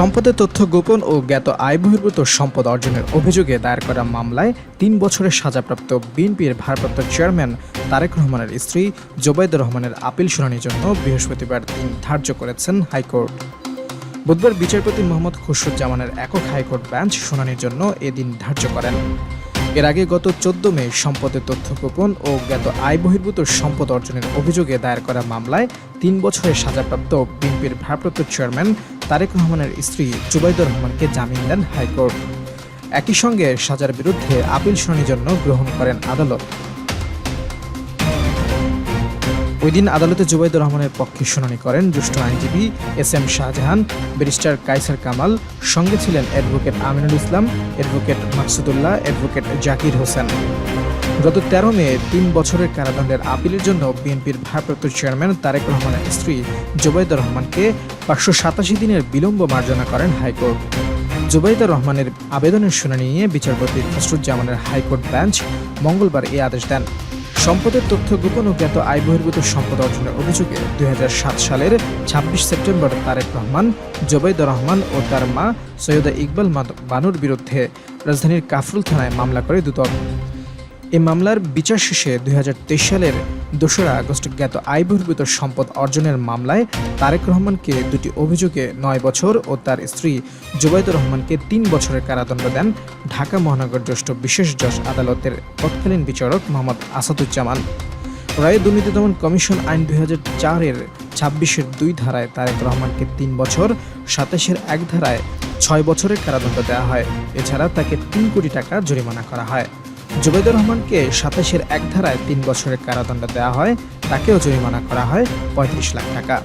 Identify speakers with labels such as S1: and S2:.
S1: সম্পদের তথ্য গোপন ও জ্ঞাত আয় বহির্ভূত সম্পদ অর্জনের অভিযোগে দায়ের করা মামলায় তিন বছরের সাজাপ্রাপ্ত বিএনপির ভারপ্রাপ্ত চেয়ারম্যান তারেক রহমানের স্ত্রী জোবাইদুর রহমানের আপিল শুনানির জন্য বৃহস্পতিবার দিন ধার্য করেছেন হাইকোর্ট। বুধবার বিচারপতি মোহাম্মদ খুসরুজ্জামানের একক হাইকোর্ট বেঞ্চ শুনানির জন্য এদিন ধার্য করেন। এর আগে গত চোদ্দ মে সম্পদের তথ্য গোপন ও জ্ঞাত আয় বহির্ভূত সম্পদ অর্জনের অভিযোগে দায়ের করা মামলায় তিন বছরের সাজাপ্রাপ্ত বিএনপির ভারপ্রাপ্ত চেয়ারম্যান তারেক রহমানের স্ত্রী জুবাইদুর রহমানকে জামিন দেন হাইকোর্ট। একই সঙ্গে সাজার বিরুদ্ধে আপিল শুনানির জন্য গ্রহণ করেন আদালত। ওই দিন আদালতে জুবাইদুর রহমানের পক্ষে শুনানি করেন জ্যেষ্ঠ আইনজীবী S M Shahjahan, barrister Kaisar Kamal, সঙ্গে ছিলেন advocate Aminul Islam, advocate Maksudullah, advocate Zakir Hossain. গত তেরো মে, তিন বছরের কারাদণ্ডের আপিলের জন্য বিএনপির ভারপ্রাপ্ত চেয়ারম্যান তারেক রহমানের স্ত্রী জুবাইদুর রহমানকে পাঁচশো সাতাশি দিনের বিলম্ব মার্জনা করেন হাইকোর্ট। জুবাইদুর রহমানের আবেদনের শুনানি নিয়ে বিচারপতি খসরুজ্জামানের হাইকোর্ট বেঞ্চ মঙ্গলবার এই আদেশ দেন। সম্পদের তথ্য গোপন ও জ্ঞাত আয় বহির্ভূত সম্পদ অর্জনের অভিযোগে দুই হাজার সাত সালের ছাব্বিশ সেপ্টেম্বর তারেক রহমান জোবাইদুর রহমান ও তার মা সৈয়দা ইকবাল বানুর বিরুদ্ধে রাজধানীর কাফরুল থানায় মামলা করে দুদক। এই মামলার বিচার শেষে দুই হাজার তেইশ সালের দোসরা আগস্ট জ্ঞাত আয় বহির্ভূত সম্পদ অর্জনের মামলায় তারেক রহমানকে দুটি অভিযোগে নয় বছর ও তার স্ত্রী জুবাইদুর রহমানকে তিন বছরের কারাদণ্ড দেন ঢাকা মহানগর জ্যেষ্ঠ বিশেষ জজ আদালতের তৎকালীন বিচারক মোহাম্মদ আসাদুজ্জামান। রায় দুর্নীতি দমন কমিশন আইন দুই হাজার চারের ছাব্বিশের দুই ধারায় তারেক রহমানকে তিন বছর, সাতাশের এক ধারায় ছয় বছরের কারাদণ্ড দেওয়া হয়। এছাড়া তাকে তিন কোটি টাকা জরিমানা করা হয়। জুবাইদুর রহমানকে সাতাশের এক ধারায় তিন বছরের কারাদণ্ড দেওয়া হয়, তাকেও জরিমানা করা হয় পঁয়ত্রিশ লাখ টাকা।